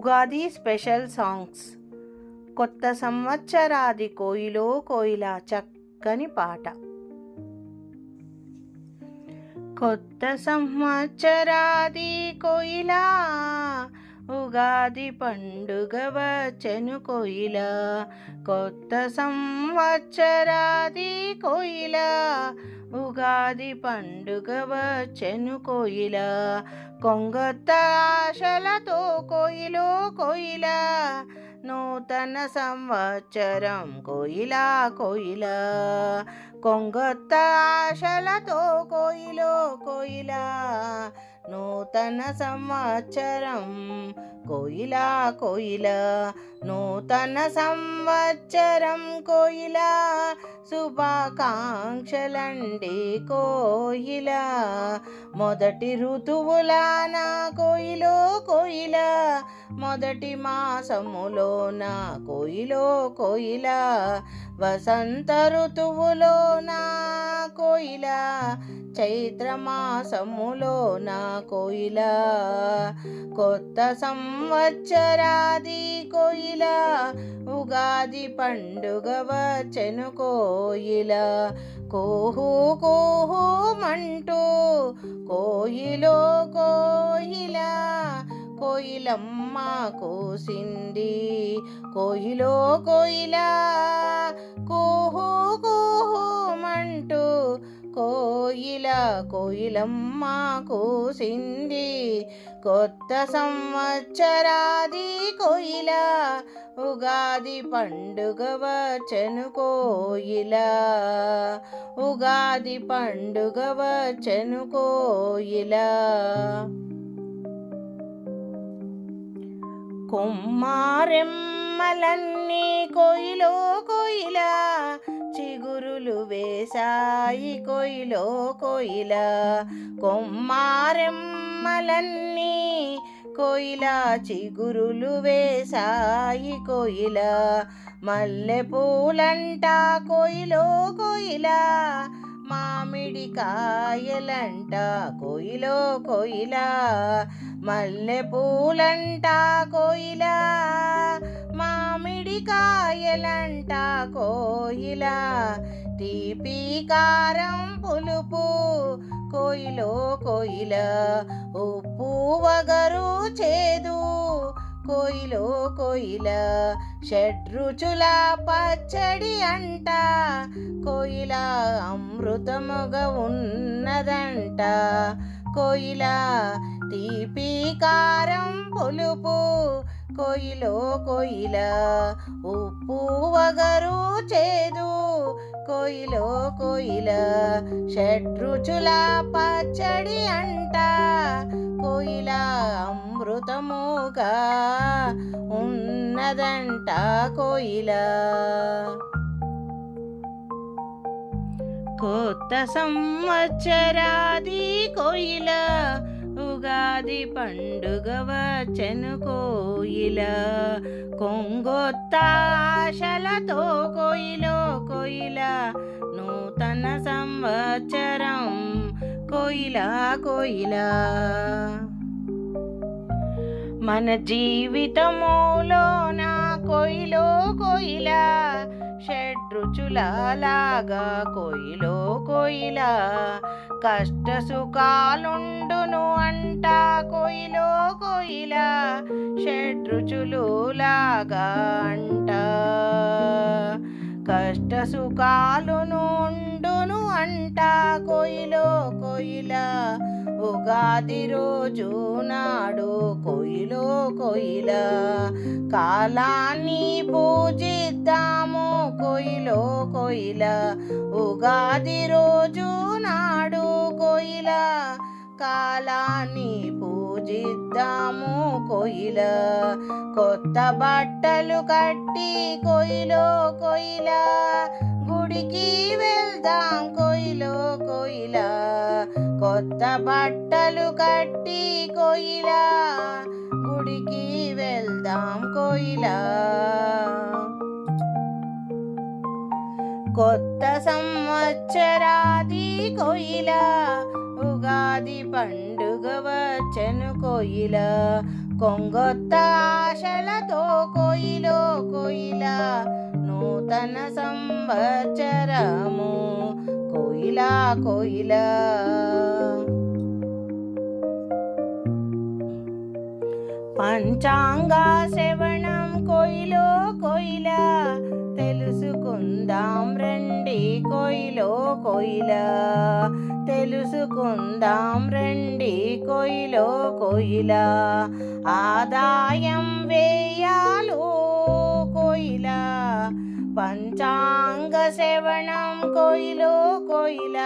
Ugadi special songs. కొత్త సంవత్సరాది కోయిలో కోయిల చక్కని పాట. కొత్త సంవత్సరాది కోయిలా ఉగాది పండుగ వచ్చెను కోయిల కొత్త సంవత్సరాది కోయిల. ఉగాది పండుగ వచ్చెను కోయిల కొంగొత్త ఆశలతో కోయిలో కోయిల. నూతన సంవత్సరం కోయిల కోయిల కొంగొత్త ఆశలతో కోయిలో కోయిల. నూతన సంవత్సరం కోయిలా కోయిల. నూతన సంవత్సరం కోయిల. శుభాకాంక్షలండి కోయిల. మొదటి ఋతువులానా కోయిలో కోయిల. మొదటి మాసములోన కోయిలో కోయిల వసంత ఋతువులోన కోయిల చైత్రమాసములోన కోయిల కొత్త సంవత్సరాది కోయిల ఉగాది పండుగ వచ్చెను కోయిల కోహు కోహు మంటూ కోయిలో కోయి కోయిలమ్మ కోసింది. కోయిలో కోయిల కోహు కోహు మంటూ కోయిల కోయిలమ్మ కూసింది. కొత్త సంవత్సరాది కోయిల ఉగాది పండుగ వచ్చను కోయిల. ఉగాది పండుగ వచ్చను కోయిల. కొమ్మారెమ్మలన్నీ కొయిలో కొయిలా చిగురులు వేసాయి కొయిలో కొయిలా. కొమ్మారెమ్మలన్నీ కొయిలా చిగురులు వేసాయి కొయిలా. మల్లె పూలంట కోయిలో కోయిల మామిడి కాయలంట కోయిలో కోయిలా. మల్లె పూలంట కోయిల మామిడి కాయలంట కోయిల. తీపి కారం పులుపు కోయిలో కోయిల. ఉప్పు వగరు చేదు కోయిలో కోయిల. షడ్రుచుల పచ్చడి అంట కోయిల అమృతముగా ఉన్నదంట. కోయిల తీపి కారం పులుపు కొయిలో కొయిల ఉప్పు వగరు చేదు కొయిలో కొయిల షడ్రుచుల పచ్చడి అంట కోయిల అమృతముగా ఉన్నదంట కోయిల కొత్త సంవత్సరాది కోయిల ఉగాది పండుగ వచ్చెను కోయిల కొంగొత్త ఆశలతో కోయిలో కోయిల నూతన సంవత్సరం కోయిల కోయిల. మన జీవితములోన కోయిలో కోయిల షడ్రుచులలాగా కోయిలో కోయిల. కష్ట సుఖాలుండును అంట కొయిలో కొయిల షడ్రుచులులాగా అంట. కష్ట సుఖాలును ఉండును అంట కొయిలో కొయిల ఉగాది రోజు నాడు కొ కొయిలా కాలాన్ని పూజిద్దాము కోయిలో కోయిల ఉగాది రోజు నాడు కోయిల కాలాన్ని పూజిద్దాము కోయిల కొత్త బట్టలు కట్టి కొయిలో కోయిల గుడికి వెళ్దాం కోయిలో కోయిల కొత్త బట్టలు కట్టి కొయిలా కోయిలా. కొత్త సంవత్సరాది కోయిల ఉగాది పండుగ వచ్చను కోయిల. కొంగొత్త ఆశలతో కోయిలో కోయిల. నూతన సంవత్సరము కోయిల కోయిల. పంచాంగ శ్రవణం కొయిలో కోయిల తెలుసుకుందాం రండి కొయిలో కోయిల తెలుసుకుందాం రండి కొయిలో కోయిల ఆదాయం వేయాలు కోయిల పంచాంగ శ్రవణం కోయిలో కోయిల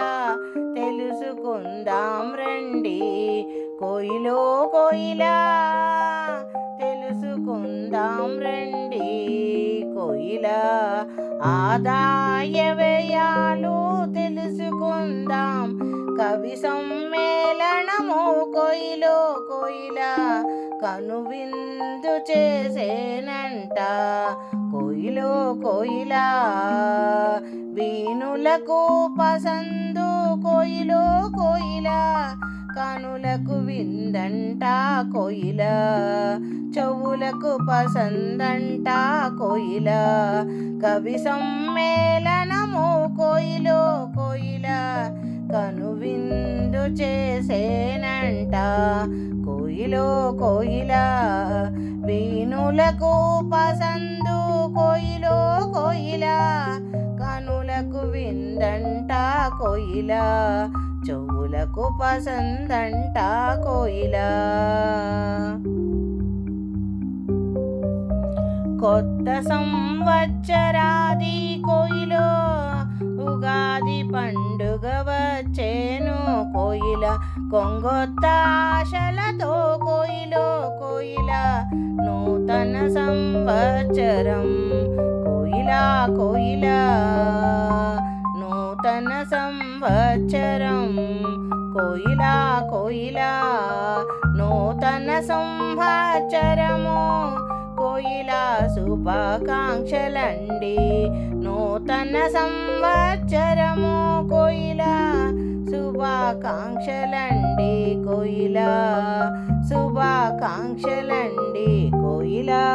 తెలుసుకుందాం రండి కోయిలో కోయిలా తెలుసుకుందాం రండి కోయిల ఆదాయ వ్యయాలు తెలుసుకుందాం కవి సమ్మేళనము కోయిలో కోయిలా కనువిందు చేసేనంట. కోయిలో కోయిలా వీణులకు పసందు కోయిలో కోయిలా కనులకు విందంట కోయిల చెవులకు పసందంట కోయిల కవి సమ్మేళనము కోయిలో కోయిల కను విందు చేసేనంట. కోయిలో కోయిల వీణులకు పసందు కోయిలో కోయిల కనులకు విందంట కోయిల చెవులకు పసందంట కోయిల. కొత్త సంవత్సరాది కోయిలో ఉగాది పండుగ వచ్చేను కోయిల. కొంగొత్త ఆశలతో కోయిలో కోయిల నూతన సంవత్సరం. కోయిల కోయిల నూతన సంవత్సరం. కోయిల కోయిల నూతన సంవత్సరము. శుభాకాంక్షలండి. నూతన సంవత్సరము కోయిల. శుభాకాంక్షలండి కోయిల. శుభాకాంక్షలండి కోయిలా.